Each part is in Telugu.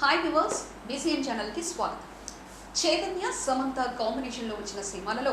హాయ్ వివర్స్ బీసీఎన్ ఛానల్కి స్వాగతం. చైతన్య సమంత కాంబినేషన్లో వచ్చిన సినిమాలలో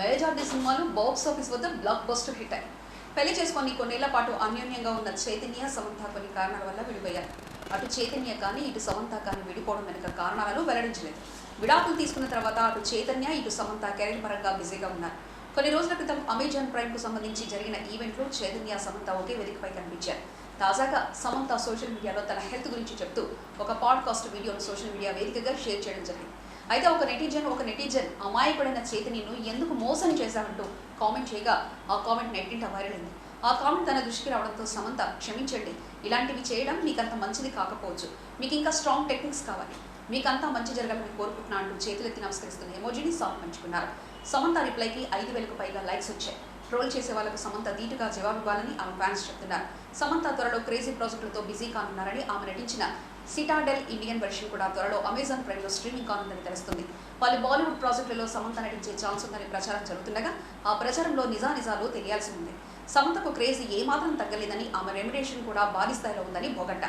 మెజార్టీ సినిమాలు బాక్స్ ఆఫీస్ వద్ద బ్లాక్ బస్టర్ హిట్ అయ్యాయి. పెళ్ళి చేసుకొని కొన్నేళ్ళ పాటు అన్యోన్యంగా ఉన్న చైతన్య సమంత కొన్ని కారణాల వల్ల విడిపోయారు. అటు చైతన్య కానీ ఇటు సమంత కానీ విడిపోవడం వెనుక కారణాలను వెల్లడించలేదు. విడాకులు తీసుకున్న తర్వాత అటు చైతన్య ఇటు సమంత కెరీర్ పరంగా బిజీగా ఉన్నారు. కొన్ని రోజుల క్రితం అమెజాన్ ప్రైమ్కు సంబంధించి జరిగిన ఈవెంట్లో చైతన్య సమంత ఒకే వేదికపై కనిపించారు. తాజాగా సమంత సోషల్ మీడియాలో తన హెల్త్ గురించి చెప్తూ ఒక పాడ్కాస్ట్ వీడియోను సోషల్ మీడియా వేదికగా షేర్ చేయడం జరిగింది. అయితే ఒక నెటిజన్ ఒక నెటిజన్ అమాయకుడైన చైతన్యను ఎందుకు మోసం చేశామంటూ కామెంట్ చేయగా ఆ కామెంట్ నెట్టింట వైరల్ అయింది. ఆ కామెంట్ తన దృష్టికి రావడంతో సమంత క్షమించండి. ఇలాంటివి చేయడం మీకంత మంచిది కాకపోవచ్చు. మీకు ఇంకా స్ట్రాంగ్ టెక్నిక్స్ కావాలి. మీకంతా మంచి జరగాలని కోరుకుంటున్నా అంటూ చేతులెత్తి నమస్కరిస్తున్న ఎమోజీని సాంగ్ పంచుకున్నారు. సమంత రిప్లైకి ఐదు వేలకు పైగా లైక్స్ వచ్చాయి. ట్రోల్ చేసే వాళ్ళకు సమంత ధీటుగా జవాబు ఇవ్వాలని ఆమె ఫ్యాన్స్ చెప్తున్నారు. సమంత త్వరలో క్రేజీ ప్రాజెక్టులతో బిజీ కానున్నారని ఆమె నటించిన సిటాడెల్ ఇండియన్ వెర్షన్ కూడా త్వరలో అమెజాన్ ప్రైమ్లో స్ట్రీమింగ్ కానుందని తెలుస్తుంది. పలు బాలీవుడ్ ప్రాజెక్టులలో సమంత నటించే ఛాన్స్ ఉందని ప్రచారం జరుగుతుండగా ఆ ప్రచారంలో నిజానిజాలు తెలియాల్సి ఉంది. సమంతకు క్రేజీ ఏమాత్రం తగ్గలేదని ఆమె రెమ్యునేషన్ కూడా భారీ స్థాయిలో ఉందని బోగట్ట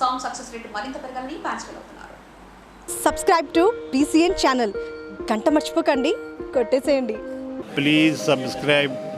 సాంగ్ సక్సెస్ రేటు మరింత పెరగాలని ఫ్యాన్స్ ఫీల్ అవుతున్నారు సబ్స్క్రైబ్ టు బీసీఎన్ ఛానల్. గంట మర్చిపోకండి కొట్టేసేయండి. Please subscribe